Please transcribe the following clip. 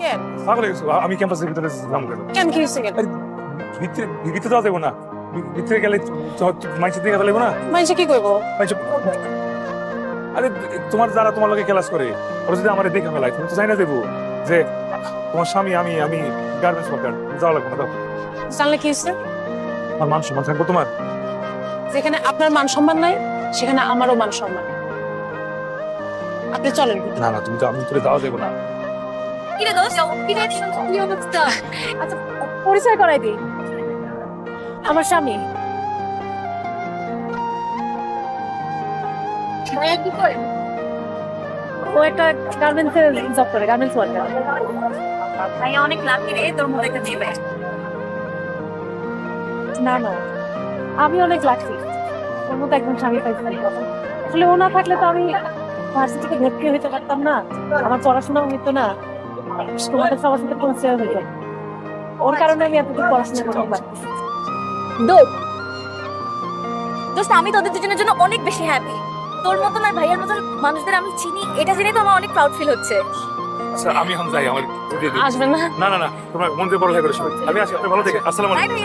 কেন? পাগল গেছো। আমি ক্যাম্পাসের ভিতরে ছিলাম কেন কেন কি হয়েছে কেন? ভিতরে ভিতরে যাওয়া যাব না। ভিতরে গেলে মাইসের দিকে গেলে না? মানুষে কি করব? মাইসে আরে তোমার যারা তোমার লোকে ক্লাস করে ওরা যদি আমার দেখে ফেলায় তুমি তো জানি না দেবো যে তোমার স্বামী আমি আমি গার্মেন্টস ওয়ার্কার যাওয়া লাগবে না দাও। জানলে কি হয়েছে? আমার মান সম্মান থাকব তোমার? যেখানে আপনার মান সম্মান নাই সেখানে আমারও মান সম্মান আপনি চলেন না না তুমি তো আমি ভিতরে যাওয়া যাব না। কি রে দোস্ত কি রে কি অবস্থা? আচ্ছা পরিচয় করাই দিই। আমার স্বামী। করে? ও একটা গার্মেন্টস এর জব করে গার্মেন্টস ওয়ার্কার ভাইয়া অনেক লাকি রে, তোর মতো একটা মেয়ে না না, আমি অনেক লাকি ওর মতো একদম স্বামী পাইছি। আসলে ও না থাকলে তো আমি ভার্সিটিতে ভর্তি হইতে পারতাম না। আমার পড়াশোনাও হইতো না। তোমাদের সবার সাথে পরিচয় হইতো ওর কারণে আমি এতটুকু পড়াশোনা করতে পারতেছি দোস্ত আমি তোদের দুজনের জন্য অনেক বেশি হ্যাপি তোর মতন আর ভাইয়ার মতন মানুষদের আমি চিনি এটা জেনে তো আমার অনেক প্রাউড ফিল হচ্ছে। আচ্ছা আমি এখন যাই আমার। আসবেন না। না না না তোমার মন দিয়ে পড়ালেখা করে সবাই। আমি আসি আপনি ভালো থেকে আসসালামু আলাইকুম।